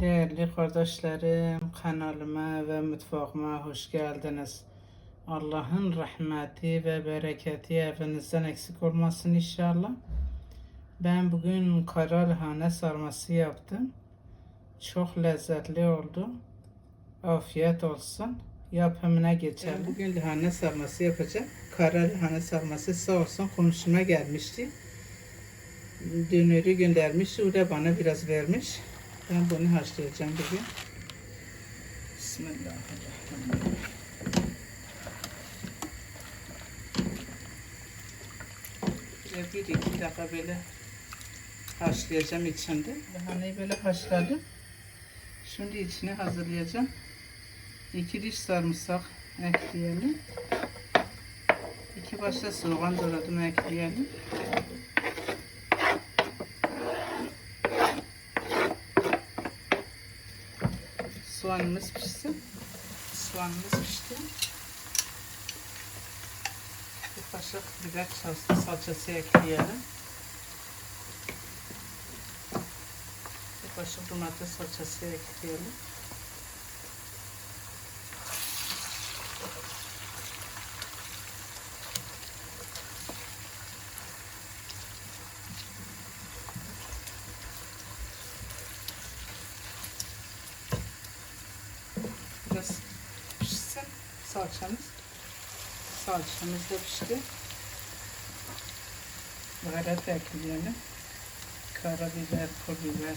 Değerli kardeşlerim, kanalıma ve mutfağıma hoş geldiniz. Allah'ın rahmeti ve bereketi evinizden eksik olmasın inşallah. Ben bugün kara lahana sarması yaptım. Çok lezzetli oldu. Afiyet olsun. Yapımına geçelim. Ben bugün lahana sarması yapacağım. Kara lahana sarması sağ olsun komşuma gelmişti. Dünürü göndermiş. O da bana biraz vermiş. Ben bunu haşlayacağım bugün. Bismillahirrahmanirrahim. Şöyle bir iki dakika böyle haşlayacağım içinde. Lahanayı böyle haşladım. Şimdi içine hazırlayacağım. İki diş sarımsak ekleyelim. İki başta soğan doğradım ekleyelim. Soğanımız pişsin. Soğanımız pişti. Bir kaşık biber salçası, salçası ekleyelim. Bir kaşık domates salçası ekleyelim. Biraz pişsin salçamız. Salçamız da pişti. Baharat ekleyelim. Karabiber, pul biber,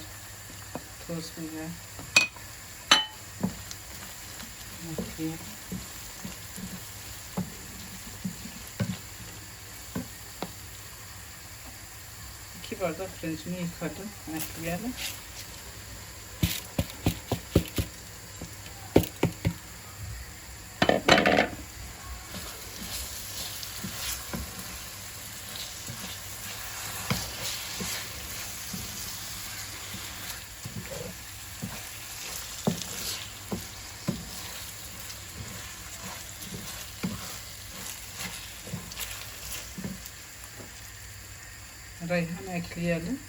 toz biber. Ekleyelim. İki bardak pirincimi yıkadım. Ekleyelim. Reyhan ekleyelim.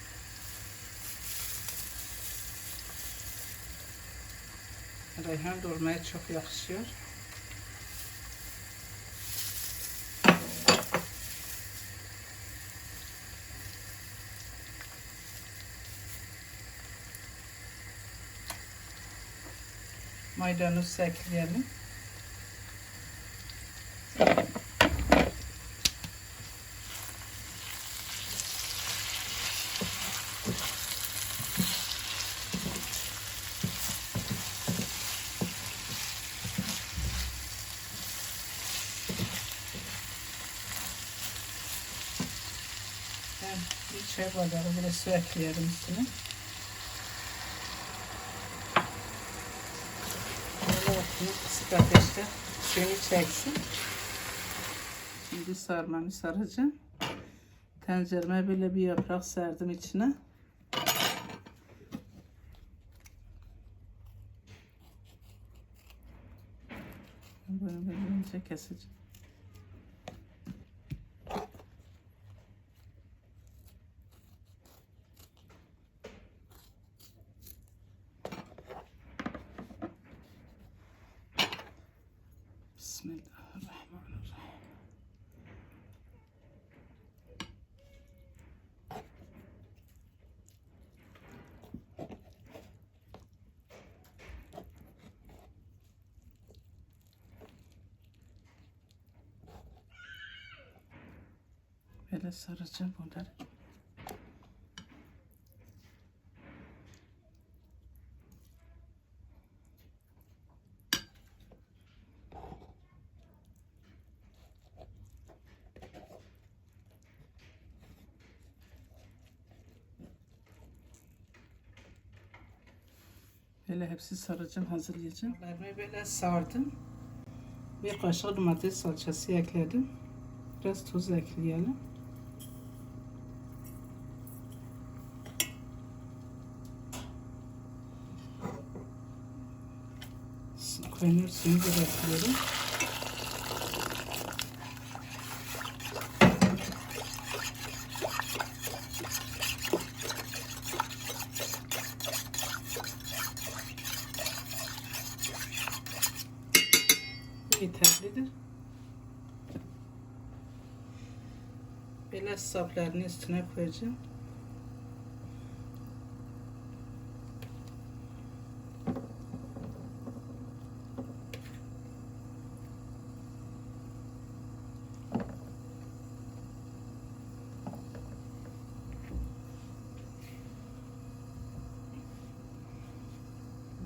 Reyhan dolmaya çok yakışıyor. Maydanoz ekleyelim. Ben bir çay bardağı böyle su ekleyelim üstüne. Böyle yapayım kısık ateşte suyunu çeksin. Şimdi sarmamı saracağım. Tencereme böyle bir yaprak serdim içine. Böyle böyle ince keseceğim. Bismillahirrahmanirrahim. Böyle saracağım bunları. Böyle hepsi saracağım, hazırlayacağım. Böyle sardım. Bir kaşık domates salçası ekledim. Biraz tuz ekleyelim. Kaynır suyu da ekliyorum. Böyle saplarını üstüne koyacağım.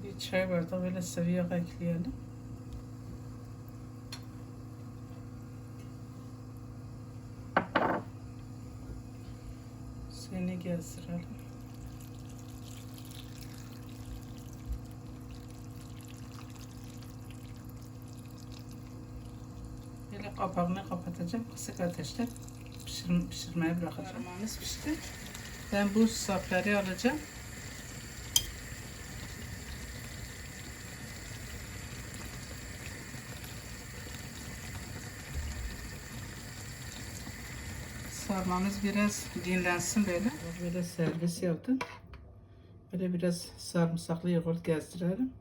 Bir çay bardağı böyle sıvı yağ ekleyelim. Gezdirelim. Böyle kapağını kapatacağım. Kısık ateşte pişir, pişirmeye bırakacağım. Parmağımız pişti. Ben bu sapları alacağım. Sarmamız biraz dinlensin böyle. Böyle servis yaptım. Böyle biraz sarımsaklı yoğurt gezdirelim.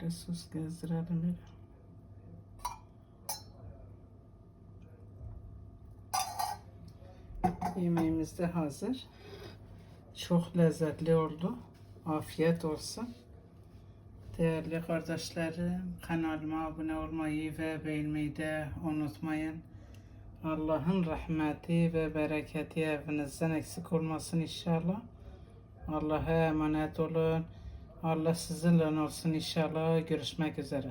Biraz sos gezdirelim böyle. Yemeğimiz de hazır. Çok lezzetli oldu. Afiyet olsun. Değerli kardeşlerim, kanalıma abone olmayı ve beğenmeyi de unutmayın. Allah'ın rahmeti ve bereketi evinizden eksik olmasın inşallah. Allah'a emanet olun. Allah sizinle olsun inşallah. Görüşmek üzere.